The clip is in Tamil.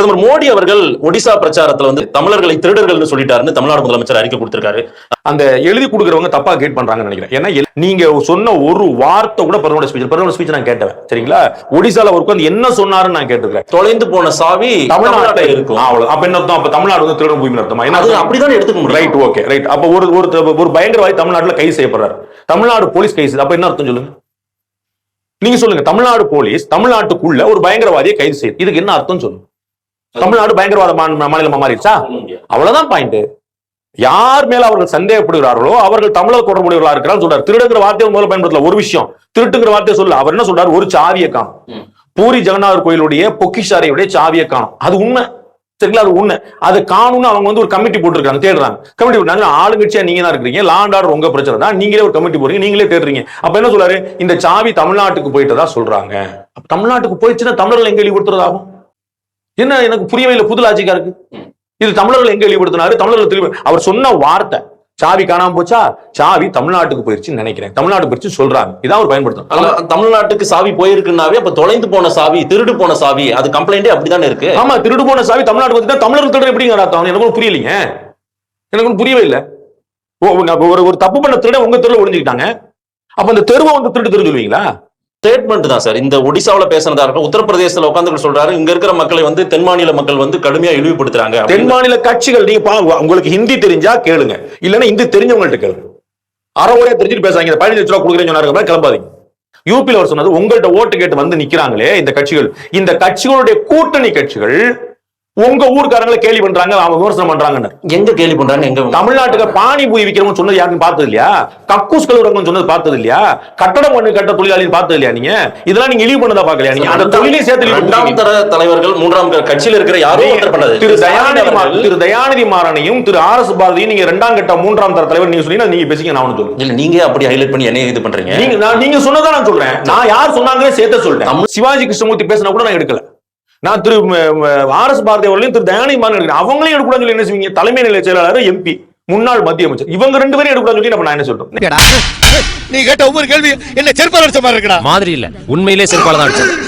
பிரதமர் மோடி அவர்கள் ஒடிசா பிரச்சாரத்துல வந்து தமிழர்களை திருடர்கள்னு சொல்லிட்டாருன்னு தமிழ்நாடு முதலமைச்சர் அறிக்கை கொடுத்திருக்காரு. அந்த எழுதி கொடுக்குறவங்க தப்பா கேட் பண்றாங்கன்னு நினைக்கிறேன். ஏன்னா நீங்க சொன்ன ஒரு வார்த்தை கூட பிரதமர் ஸ்பீச் பிரதமர் ஸ்பீச் நான் கேட்டேன் சரிங்களா? ஒடிசால ஒரு உட்கார்ந்து என்ன சொன்னாருன்னு நான் கேட்டிருக்கேன் தொலைந்து போன சாவி தமிழ்நாட்டில் தமிழ்நாட்டில் இருக்கும். அவ்வளவு. அப்ப என்ன அப்ப தமிழ்நாடு வந்து திருடன் பூமி அர்த்தமா அர்த்தம்? அப்படிதான் எடுத்துக்க முடியும். ரைட் ஓகே ரைட் அப்ப ஒரு ஒரு ஒரு பயங்கரவாதி தமிழ்நாட்டுல கைது செய்யப்படுறாரு. தமிழ்நாடு போலீஸ் கைது. அப்ப என்ன அர்த்தம் சொல்லுங்க? நீங்க சொல்லுங்க தமிழ்நாடு போலீஸ் தமிழ்நாட்டுக்குள்ள ஒரு பயங்கரவாதியை கைது செய்யுது இதுக்கு என்ன அர்த்தம் சொல்லுங்க? தமிழ்நாடு பயங்கரவாத மாநிலமா மாறிடுச்சா? அவ்வளவுதான் பாயிண்ட் யார் மேல அவர்கள் சந்தேகப்படுகிறார்களோ அவர்கள் தமிழர் தொடர்புடையவர்களா இருக்கிறார் சொல்றாரு. திருடுங்கிற வார்த்தையை முதல்ல பயன்படுத்தல ஒரு விஷயம். திருட்டுங்கிற வார்த்தையை சொல்ல அவர் என்ன சொல்றாரு? ஒரு சாவியை காணும். பூரி ஜெகநாதர் கோயிலுடைய பொக்கிஷாரையுடைய சாவியை காணும். அது உண்மை. சரிங்களா? அது உண்மை. அது காணும்னு அவங்க வந்து ஒரு கமிட்டி போட்டிருக்காங்க தேடுறாங்க. கமிட்டி போட்டாங்க ஆளுங்கட்சியா நீங்க தான் இருக்கிறீங்க. லாண்ட் ஆர்டர் உங்க பிரச்சனை தான். நீங்களே ஒரு கமிட்டி போறீங்க நீங்களே தேடுறீங்க. அப்ப என்ன சொல்றாரு? இந்த சாவி தமிழ்நாட்டுக்கு போயிட்டதா சொல்றாங்க. தமிழ்நாட்டுக்கு போயிடுச்சுன்னா தமிழர்கள் எங்க இழிவுபடுத்துறதாகும்? என்ன எனக்கு புரியவே இல்லை புது லாஜிக்கா இருக்கு. இது தமிழர்கள் எங்க இழிவுபடுத்தினாரு? தமிழர்கள் திரும்பி அவர் சொன்ன வார்த்தை சாவி காணாம போச்சா? சாவி தமிழ்நாட்டுக்கு போயிருச்சுன்னு நினைக்கிறேன். தமிழ்நாடு போயிருச்சு சொல்றாங்க இதான் அவர் பயன்படுத்தணும் ஆனா, தமிழ்நாட்டுக்கு சாவி போயிருக்குன்னாவே அப்ப தொலைந்து போன சாவி திருடு போன சாவி அது கம்ப்ளைண்டே அப்படிதானே இருக்கு? ஆமா திருடு போன சாவி தமிழ்நாட்டுக்கு வந்துட்டா தமிழர்கள் திருட எப்படிங்க அர்த்தம்? எனக்கு புரியலைங்க எனக்கு புரியவே இல்லை. ஒரு ஒரு தப்பு பண்ண திருட உங்க தெருவில் ஒளிஞ்சுக்கிட்டாங்க. அப்ப அந்த தெருவை வந்து திருட்டு தெரு சொல்லுவீங்களா? ஸ்டேட்மெண்ட் தான் சார் இந்த ஒடிசாவில பேசினதா இருக்கும் உத்தரப்பிரதேசத்துல உட்காந்து சொல்றாரு. இங்க இருக்கிற மக்களை வந்து தென் மாநில மக்கள் வந்து கடுமையா இழிவுபடுத்துறாங்க தென் மாநில கட்சிகள் நீங்க உங்களுக்கு ஹிந்தி தெரிஞ்சா கேளுங்க. இல்லைன்னா ஹிந்தி தெரிஞ்சவங்கள்ட்ட கேளுங்க. அரை தெரிஞ்சுட்டு பேசாங்க பதினஞ்சு லட்ச ரூபா கொடுக்குறேன்னு சொன்னாரு கிளம்பாதீங்க. யூபியில் அவர் சொன்னது உங்கள்ட்ட ஓட்டு கேட்டு வந்து நிக்கிறாங்களே இந்த கட்சிகள். இந்த கட்சிகளுடைய கூட்டணி கட்சிகள் உங்க ஊர்க்காரங்களை கேலி பண்றாங்க அவங்க விமர்சனம் பண்றாங்கன்னு எங்க கேள்வி பண்றாங்க எங்க தமிழ்நாட்டுக்கு பானிபூரி விற்கிறவங்க சொன்னது யாருக்கும் பார்த்தது இல்லையா? கக்கூஸ் கழுவுறவங்க சொன்னது பார்த்தது இல்லையா? கட்டடம் பண்ணு கட்ட தொழிலாளின்னு பார்த்தது இல்லையா நீங்க? இதெல்லாம் நீங்க இழிவு பண்ணதா பார்க்கலையா நீங்க? அந்த தொழிலையும் சேர்த்து இரண்டாம். தர தலைவர்கள் மூன்றாம் தர கட்சியில இருக்கிற யாரும் பண்ணாது. திரு தயாநிதி திரு தயாநிதி மாறனையும் திரு ஆர் எஸ் பாரதியும் நீங்க இரண்டாம் கட்ட மூன்றாம் தர தலைவர் நீங்க சொன்னீங்கன்னா நீங்க பேசிக்க நான் சொல்லுவேன் இல்ல நீங்க அப்படி ஹைலைட் பண்ணி என்ன இது பண்றீங்க? நீங்க நான் நீங்க சொன்னதா நான் சொல்றேன். நான் யார் சொன்னாங்களே சேர்த்த சொல்றேன். சிவாஜி கிருஷ்ணமூர்த்தி பேசினா கூட நான் எடுக்கல. நான் திரு ஆர் எஸ் பாரதி அவர்களையும் திரு எடுக்கிறேன். அவங்களையும் எடுக்கூடாது சொல்லி என்ன செய்வீங்க? தலைமை நிலைய செயலாளர் எம்பி முன்னாள் மத்திய அமைச்சர். இவங்க ரெண்டு பேரும் எடுக்கூடாது சொல்லி நம்ம நான் என்ன சொல்றேன் நீ கேட்ட ஒவ்வொரு கேள்வி என்ன செருப்பால் அடிச்ச மாதிரி இல்ல. உண்மையிலே செருப்பால தான் அடிச்சது.